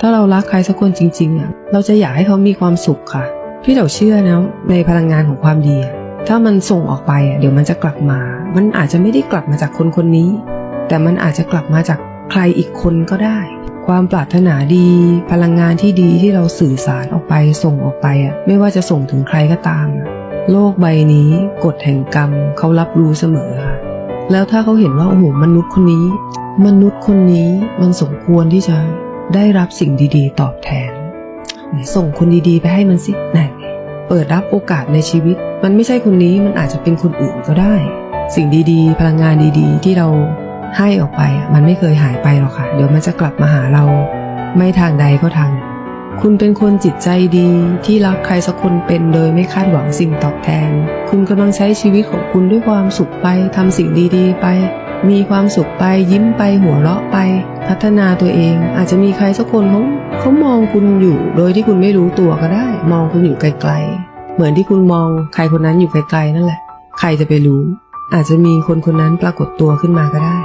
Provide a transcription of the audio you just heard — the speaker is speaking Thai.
ถ้าเรารักใครสักคนจริงๆอะเราจะอยากให้เขามีความสุขค่ะ พี่เดาเชื่อนะในพลังงานของความดีอะถ้ามันส่งออกไปอะเดี๋ยวมันจะกลับมา มันอาจจะไม่ได้กลับมาจากคนคนนี้ แต่มันอาจจะกลับมาจากใครอีกคนก็ได้ ความปรารถนาดี พลังงานที่ดีที่เราสื่อสารออกไปส่งออกไปอะไม่ว่าจะส่งถึงใครก็ตาม โลกใบนี้กฎแห่งกรรมเขารับรู้เสมอค่ะแล้วถ้าเขาเห็นว่าโอ้โหมนุษย์คนนี้ มนุษย์คนนี้มันสมควรที่จะ ได้รับสิ่งดีๆ ตอบแทนส่งคนดีๆ ไปให้มันสิไหนเปิดรับโอกาสในชีวิต มันไม่ใช่คนนี้มันอาจจะเป็นคนอื่นก็ได้ สิ่งดีๆ พลังงานดีๆ ที่เราให้ออกไป มันไม่เคยหายไปหรอกค่ะ เดี๋ยวมันจะกลับมาหาเรา ไม่ทางใดก็ทางหนึ่งคุณเป็นคนจิตใจดีที่รักใครสักคนเป็นโดยไม่คาดหวังสิ่งตอบแทน คุณกำลังใช้ชีวิตของคุณด้วยความสุขไปทำสิ่งดีๆ ไป มีความสุขไปยิ้มไปหัวเราะไป พัฒนาตัวเอง อาจจะมีใครสักคนเขาเขามองคุณอยู่ โดยที่คุณไม่รู้ตัวก็ได้ มองคุณอยู่ไกลๆ เหมือนที่คุณมองใครคนนั้นอยู่ไกลๆนั่นแหละ ใครจะไปรู้ อาจจะมีคนคนนั้นปรากฏตัวขึ้นมาก็ได้